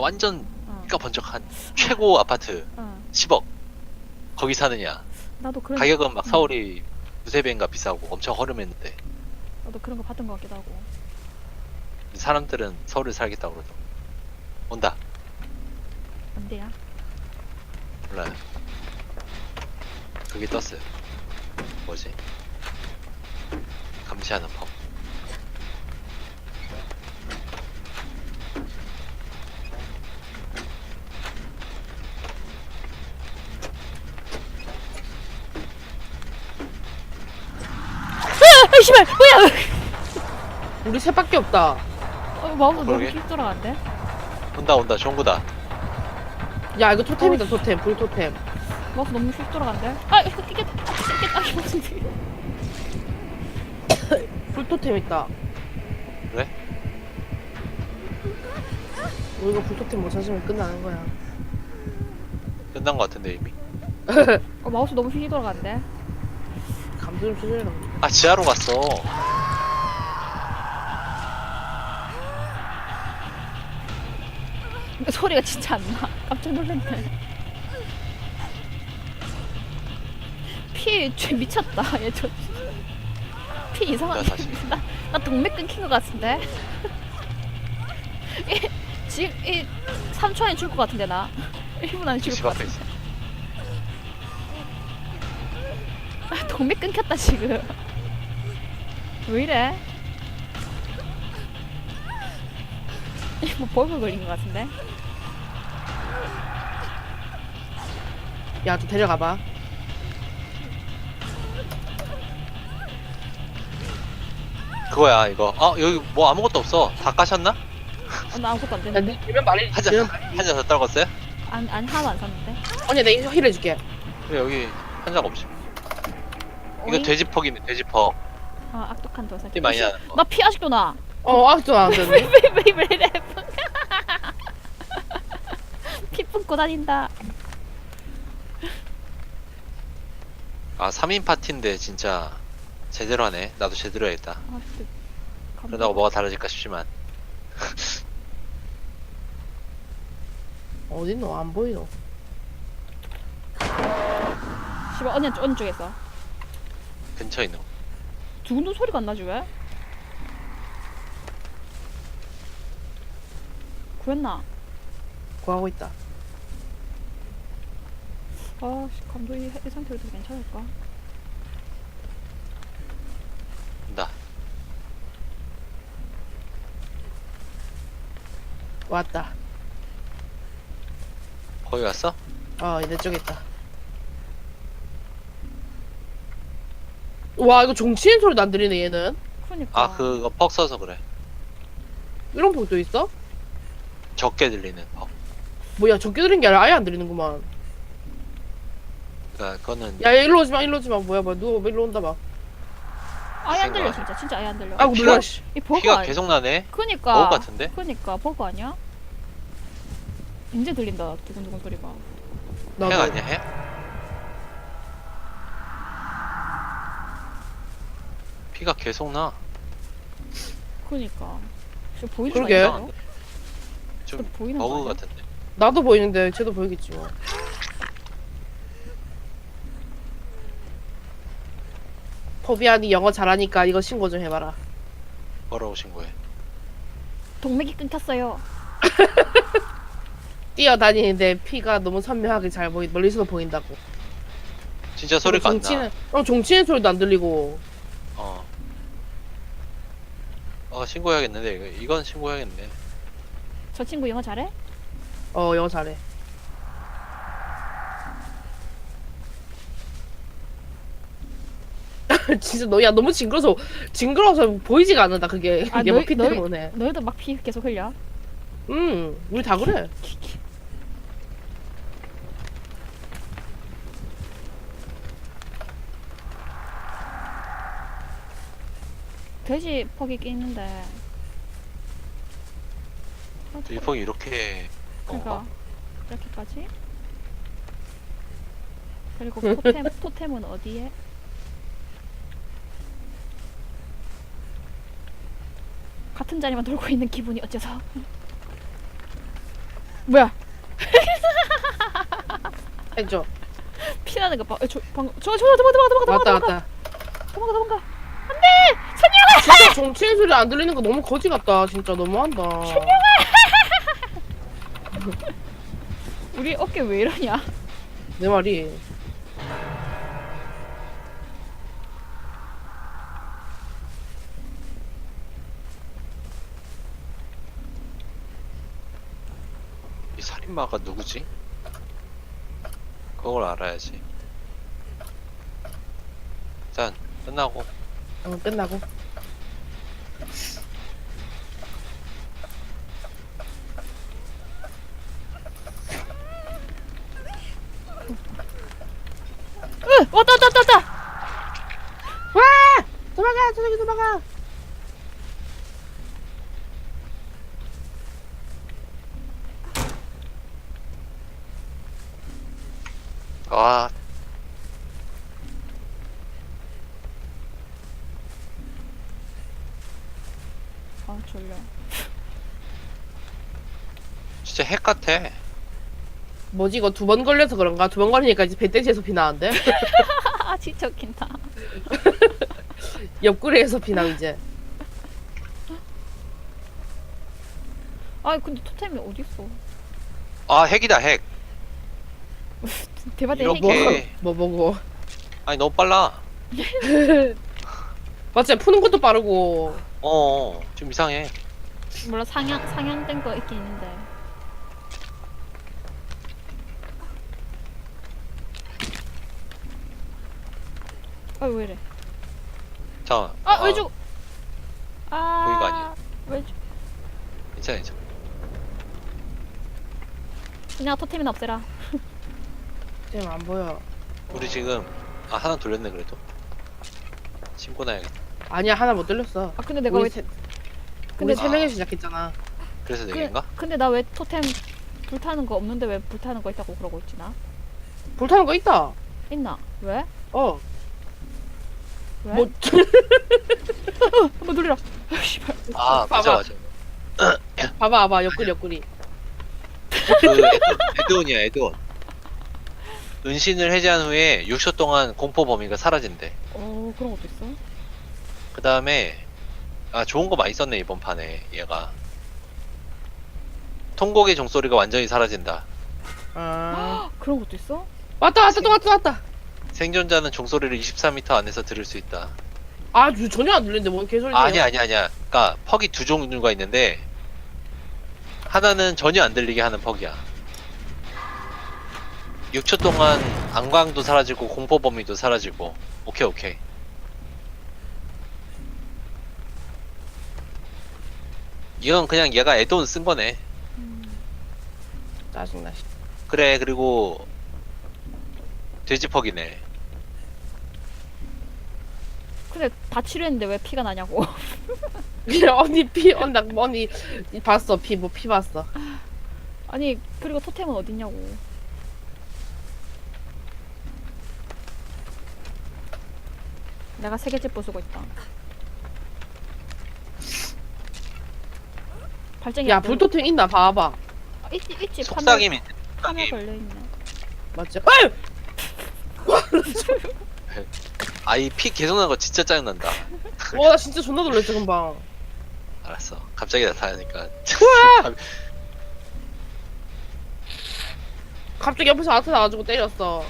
그러니까 완전 어, 피가 번쩍한 최고 아파트 어. 10억 거기 사느냐 나도 그런 가격은 막 음. 서울이 두세 배인가 비싸고 엄청 허름했는데 나도 그런 거 봤던 것 같기도 하고. 사람들은 서울에 살겠다고 그러죠 온다 안 돼야. 몰라요 그게 떴어요 뭐지 감시하는 법 아, 씨발, 뭐야? 우리 셋밖에 없다. 어, 마우스 너무 그러게. 휙 돌아간대. 온다 온다 종구다 야 이거 토템이다 토템 불 토템. 마우스 너무 휙 돌아간대. 아, 이거 끼겠다. 끼겠다. 끼겠다. 불 토템 있다. 그래? 우리가 불 토템 못 찾으면 끝나는 거야. 끝난 것 같은데 이미 어, 마우스 너무 휙 돌아간대. 감도 좀 조절해라. 아 지하로 갔어 소리가 진짜 안 나. 깜짝 놀랐네. 피, 쟤 미쳤다. 얘 저. 피 이상한데. 나 다시. 나, 나 동맥 끊긴 것 같은데. 이, 지금, 이, 3초 안에 죽을 것 같은데, 나. 1분 안에 죽을 집 것 앞에 같아. 있어 아, 동맥 끊겼다, 지금. 왜 이래? 이거 뭐 벌벌 걸린 것 같은데? 야 좀 데려가봐. 그거야 이거 어 여기 뭐 아무것도 없어 다 까셨나? 어, 나 아무것도 안 야 되는데? 니 되면 말해. 한잔 말해. 한잔 더 떨궜어요? 안, 안, 하나도 안 샀는데? 언니 내가 힐 해줄게. 왜 여기 한장 없지 이거? 돼지퍽이네 돼지퍽 아, 악독한 도살. 피 많이 나는 거 나피 아직도 나. 어 아직도 안 되네. 왜왜 이래? 피 뿜고 다닌다. 아 3인 파티인데 진짜 제대로 하네 나도 제대로 해야겠다 아, 진짜. 그러다가 뭐가 달라질까 싶지만 어딨노 안 보이노. 씨발 언니 언니 쪽에서 근처에 있는 거 두근두근 소리가 안 나지 왜? 구했나? 구하고 있다. 아, 씨, 감독이 이, 이 상태로 도 괜찮을까? 온다 왔다. 거기 갔어? 어 내 쪽에 있다. 와 이거 종치는 소리도 안 들리네 얘는. 그러니까. 아 그거 퍽 써서 그래 이런 폭도 있어? 적게 들리는 퍽 뭐야 적게 들린 게 아니라 아예 안 들리는구만. 그러니까 그거는 야 일로 오지 마 일로 오지 마 뭐야 뭐야 누워 일로 온다 봐. 아예 안 들려. 진짜 진짜 아예 안 들려. 아이고 피가- 놀라 씨. 이 피가 아니? 계속 나네 그니까. 버거 같은데? 그니까 버거 아니야? 이제 들린다 두근두근 소리가. 나도. 핵 아니야 핵? 피가 계속 나 그니까. 저 보이는 그러게. 거? 좀저 보이는 거 버그 아니야? 같은데 나도 보이는데 쟤도 보이겠지 뭐. 포비안이 영어 잘하니까 이거 신고 좀 해봐라. 뭐라고 신고해 동맥이 끊겼어요. 뛰어다니는데 피가 너무 선명하게 잘 보이 멀리서도 보인다고. 진짜 소리가 안 나 종치는 어 종치는 소리도 안 들리고. 어. 어 신고해야겠는데 이거 이건 신고해야겠네. 저 친구 영어 잘해? 어 영어 잘해. 진짜 너야 너무 징그러서 징그러워서 보이지가 않는다 그게 아, 이게 너희- 뭐피 너희- 때문에. 너희도 막 피 계속 흘려? 음 우리 다 그래. 돼지 퍽이 끼는데. 아, 일폭이 이렇게 그러니까 어, 이렇게까지. 그리고 토템 토템은 어디에? 같은 자리만 돌고 있는 기분이 어째서? 뭐야? 해줘. 피나는 거 봐. 어, 저 방금 저저 도망가 도망가 도망가 맞다 도망가 맞다. 도망가 도망가. 진짜 정치인 소리 안 들리는 거 너무 거지 같다. 진짜 너무한다. 우리 어깨 왜 이러냐? 내 말이. 이 살인마가 누구지? 그걸 알아야지. 일단 끝나고 어, 끝나고. 으 왔다 왔다 왔다 왔다. 와! 도망가! 저기 도망가! 아 아 졸려. 진짜 핵 같아. 뭐지 이거 두 번 걸려서 그런가? 두 번 걸리니까 이제 배때지에서 피 나는데? 아 진짜 웃긴다. 옆구리에서 피나 이제. 아 근데 토템이 어디 있어? 아 핵이다 핵. 대바대 이렇게. 뭐, 핵이. 오케이. 뭐 보고. 아니 너무 빨라. 맞지? 푸는 것도 빠르고. 어, 좀 이상해. 몰라 상향 상향된 거 있긴 있는데. 아왜 이래? 자, 아왜 죽? 아 거기가 아니야. 왜 죽? 괜찮아, 괜찮아. 그냥 토템이나 없애라. 지금 안 보여. 우리 지금 아 하나 돌렸네 그래도. 신고 나야겠다. 아니야 하나 못 들렸어. 아 근데 내가 우리 왜? 세, 근데 우리 세 명이 시작했잖아. 그래서 네 그, 개인가? 근데 나 왜 토템 불타는 거 없는데 왜 불타는 거 있다고 그러고 있지 나? 불타는 거 있다. 있나? 왜? 어. 왜? 뭐 한번 돌리라. 아, 씨발. 아 맞아 봐봐. 맞아. 봐봐 봐봐 옆구리 옆구리. 그 에드, 에드온이야 에드온. 은신을 해제한 후에 6초 동안 공포 범위가 사라진대. 어 그런 것도 있어? 그 다음에 아 좋은 거 많이 썼네 이번 판에 얘가. 통곡의 종소리가 완전히 사라진다. 아. 그런 것도 있어? 왔다 왔다 또 왔다 왔다. 생존자는 종소리를 24m 안에서 들을 수 있다. 아 저- 전혀 안 들리는데 뭔 개소리야? 아, 아니야 아니야 아니야. 그러니까 퍽이 두 종류가 있는데 하나는 전혀 안 들리게 하는 퍽이야. 6초 동안 안광도 사라지고 공포 범위도 사라지고. 오케이 오케이. 이건 그냥 얘가 애돈 쓴 거네. 짜증나. 씨. 그래 그리고 돼지퍽이네. 근데 다 치료했는데 왜 피가 나냐고. 언니 피 언니 나 언니 봤어 피 뭐 피 봤어. 아니 그리고 토템은 어딨냐고. 내가 세 개째 부수고 있다. 발전기 야 안. 불토탱 있나 봐봐. 아, 있지 있지 속삭임이 파멸 속삭임. 걸려 있네. 맞지? 어이! 아이 피 계속 나는 거 진짜 짜증난다. 와나 진짜 존나 놀랐어 금방. 알았어. 갑자기 나타나니까. 갑자기 옆에서 아트 나와가지고 때렸어.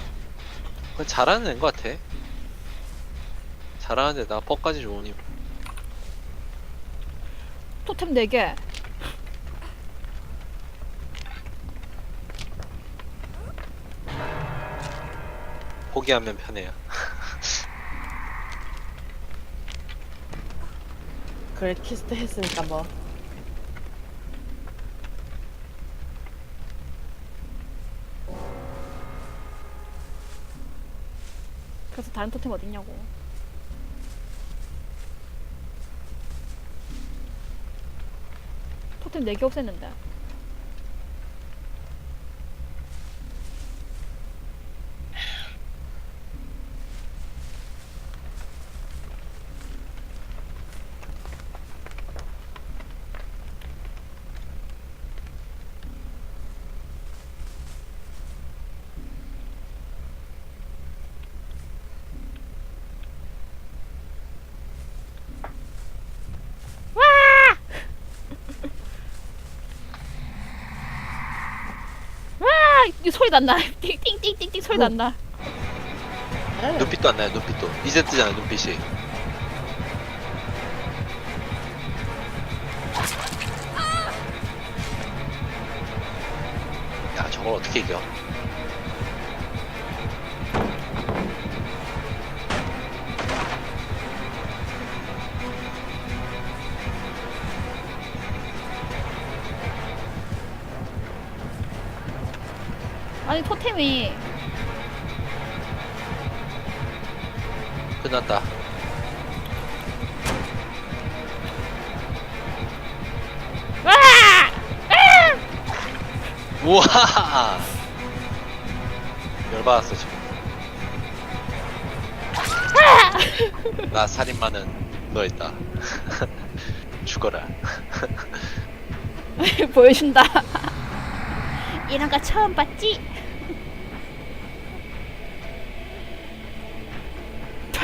그건 잘하는 애인 것 같아. 잘하는데 나 퍽까지 좋으니. 토템 4개. 포기하면 편해요. 그래 키스트 했으니까 뭐. 그래서 다른 토템 어딨냐고. 토템 4개 없앴는데. 이 소리 난다. 띵띵띵띵띵 소리 난다. 네. 눈빛도 안 나요 눈빛도 이제 뜨잖아 눈빛이 야 저걸 어떻게 이겨 토템이 끝났다. 와! 우와! 열받았어 지금. 나 살인마는 너 있다. 죽어라. 보여준다. 이런 거 처음 봤지?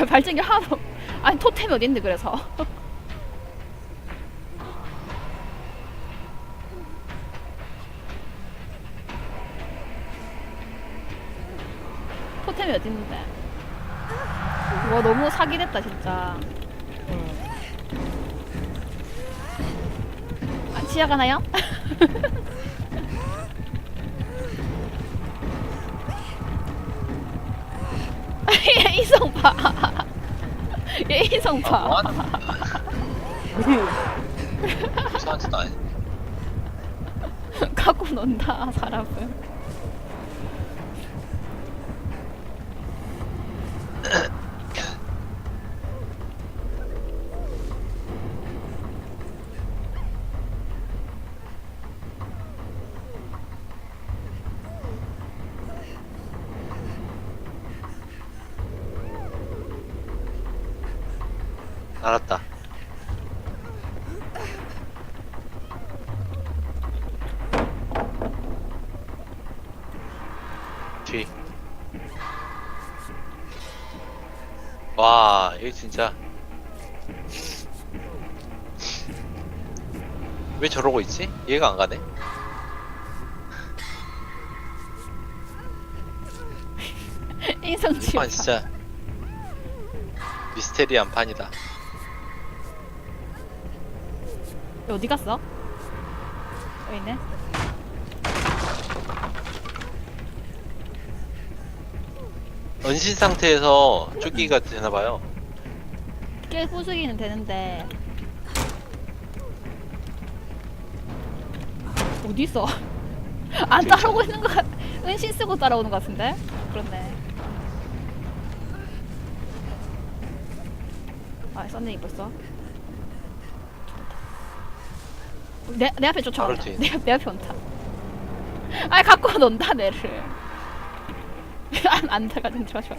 발- 발전기 하나도 아니 토템이 어딨는데 그래서 토템이 어딨는데 와 너무 사기됐다 진짜 아, 지하 가나요? 얘 이성 봐. 얘 이성 아, 봐. 뭐하는 거야 저한테도 아니 갖고 논다 사람을. 알았다 뒤. 와, 이거 진짜. 왜 저러고 있지? 이해가 안 가네. 인성 이 지워. 판 진짜 미스테리한 판이다. 어디 갔어? 여기 있네. 은신 상태에서 쫓기가 되나봐요. 깨 부수기는 되는데 어디 있어? 안 따라오고 있는 거 같. 은신 쓰고 따라오는 것 같은데? 그렇네. 아, 입고 있어. 내, 내 앞에 쫓아온다. 바로 뒤에. 내, 내 앞에 온다. 아, 갖고 논다, 내를. 안, 안 들어가든 좋아, 좋아.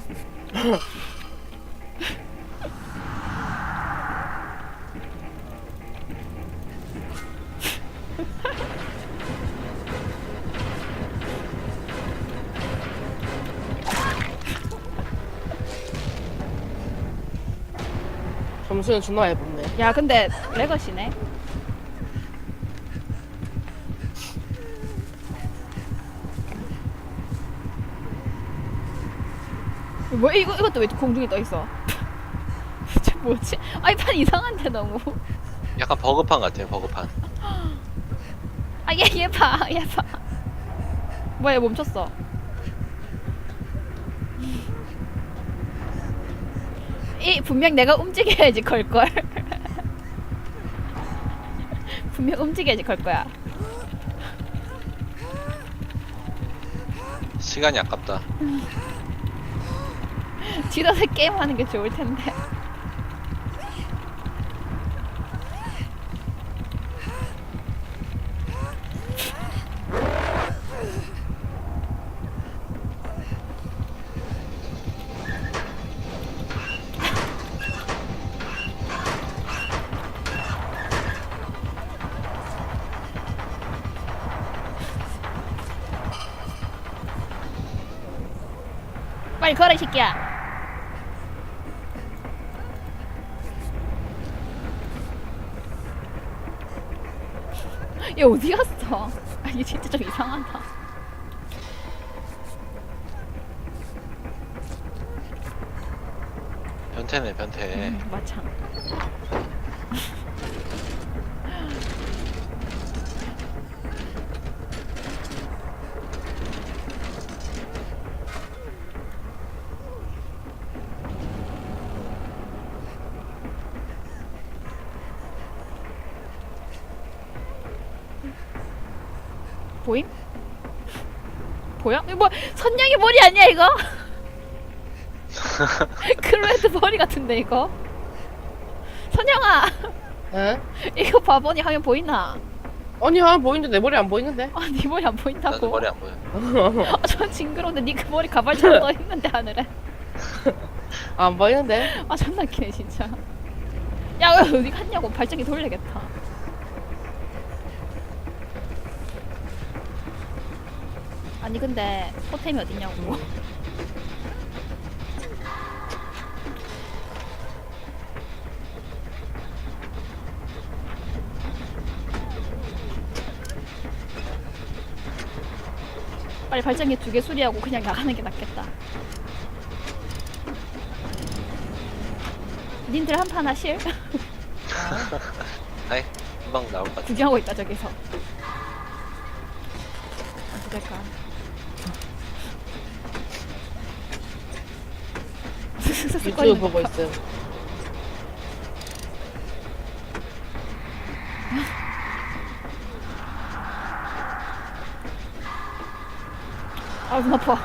점수는 존나 해봤네. 야, 근데 레거시네. 뭐 이거 이것도 왜 공중에 떠 있어? 쟤 뭐지? 아이판 이상한데 너무. 약간 버그판 같아요, 버그판. 아얘 얘 봐, 얘 봐. 뭐야 얘 멈췄어. 이 분명 내가 움직여야지 걸 걸. 분명 움직여야지 걸 거야. 시간이 아깝다. 뒤져서 게임하는 게 좋을 텐데. 빨리 걸어 이 새끼야. 얘 어디 갔어? 아니 진짜 좀 이상하다. 변태네 변태. 음, 맞아. 보여? 이거 뭐 선냥이 머리 아니야 이거? 클레드 머리 같은데 이거? 선영아 에? 이거 봐보니 하면 보이나? 아니 아 보이는데 내 머리 안 보이는데? 아, 네 머리 안 나도 보인다고? 머리 안 보여. 아, 저 징그러운데 네그 머리 가발처럼 떠 있는데 하늘에. 안 보이는데? 아, 존나 기네 진짜. 야, 어디 갔냐고 발전기 돌려야겠다. 아니 근데 토템이 어딨냐고. 빨리 발전기 두 개 수리하고 그냥 나가는 게 낫겠다. 님들 한 판 하실? 아이 금방 나올 것 같아. 구경하고 있다 저기서. 어디 될까? 유튜브 보고 있어요. 아, 눈 아파.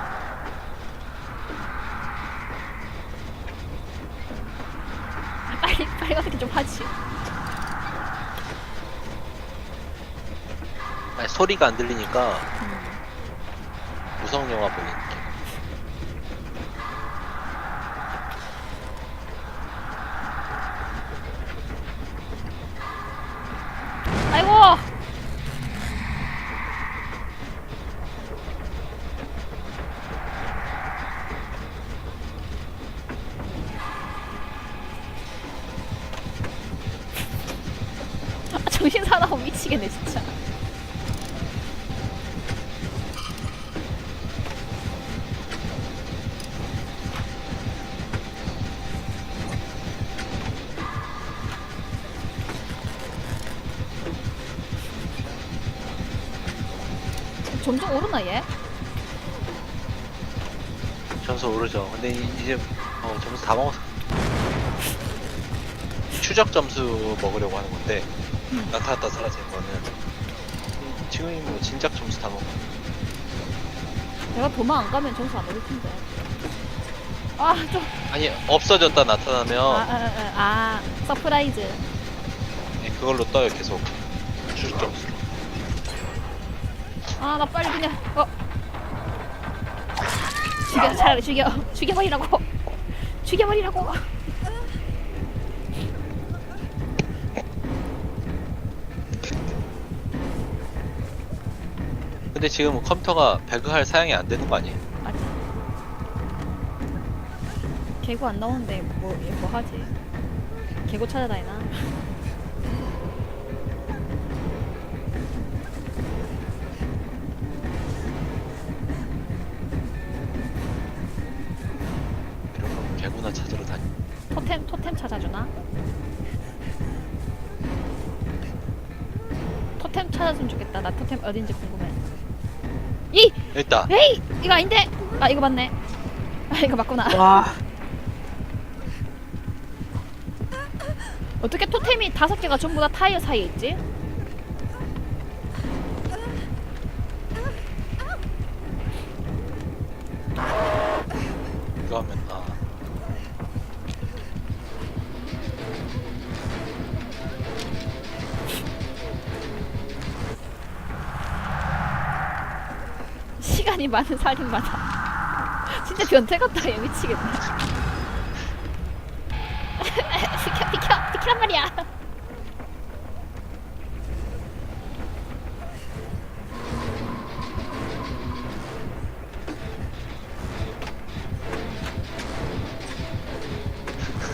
빨리, 빨리 어떻게 좀 하지. 아니, 소리가 안 들리니까 음. 무성 영화 보는 미치겠네 진짜. 점점 오르나 얘? 점수 오르죠. 근데 이- 이제 어, 점수 다 먹었어. 추적 점수 먹으려고 하는 건데 음. 나타났다 사라진 거는 음, 지금이 뭐 진작 점수 다 먹어. 내가 도망 안 가면 점수 안 오를 텐데. 아, 좀. 아니 없어졌다 아, 나타나면 아, 아, 아, 서프라이즈. 네, 그걸로 떠요 계속 추적 점수로. 아, 나 빨리 그냥, 어. 죽여, 차라리 죽여. 죽여버리라고. 죽여버리라고. 근데 지금 컴퓨터가 배그할 사양이 안 되는 거 아니에요? 맞아. 개구 안 나오는데 뭐, 얘뭐 하지? 개구 찾아다니나? 이런 거 개구나 찾으러 다니. 토템, 토템 찾아주나? 토템 찾았으면 좋겠다. 나 토템 어딘지 궁금해. 이! 여기 있다. 에이! 이거 아닌데? 아, 이거 맞네. 아, 이거 맞구나. 와 어떻게 토템이 다섯 개가 전부 다 타이어 사이에 있지? 이거 하면 아 많은 살인마다. 진짜 변태 같다, 얘 미치겠네. 비켜, 비켜, 비키란 말이야.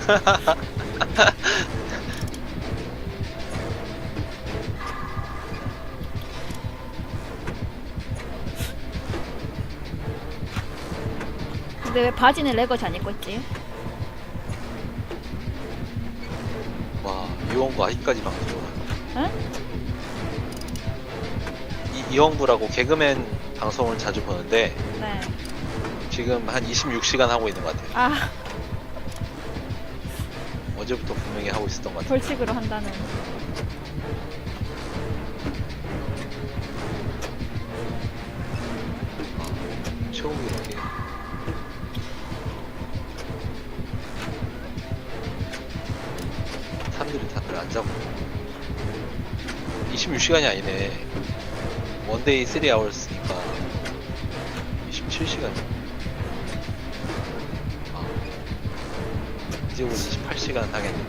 근데 왜 바지는 레거지 안 입고 있지? 와 이원구 아직까지 막 들어가. 응? 이 이원구라고 개그맨 방송을 자주 보는데 네. 지금 한 26시간 하고 있는 것 같아요. 아 어제부터 분명히 하고 있었던 것 같아요. 벌칙으로 한다는. 26시간이 아니네. 원데이 3아워스니까 27시간. 아, 이제 우리 28시간 하겠네.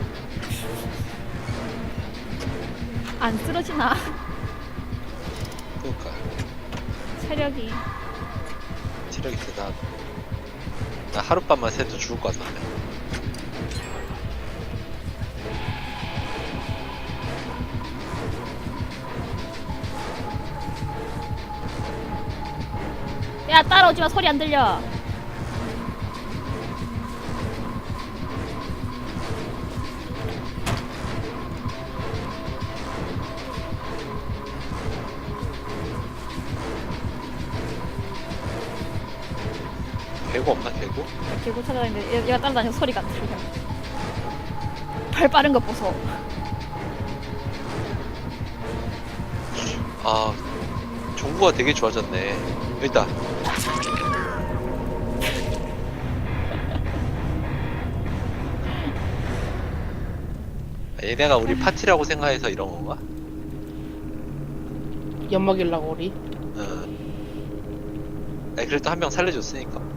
안 쓰러지나? 그러니까 체력이. 체력이 대단하다. 나 하룻밤만 새도 죽을 것 같던데 야 따라오지 마 소리 안 들려. 개구 없나 개구? 개구 찾아다니는데 얘- 얘가 따라다녀서 소리가 안 들려. 발 빠른 것 보소. 아 종구가 되게 좋아졌네 여기 있다 얘네가 우리 파티라고 생각해서 이런 건가? 연막일라고 우리. 어. 아니 그래도 한 명 살려줬으니까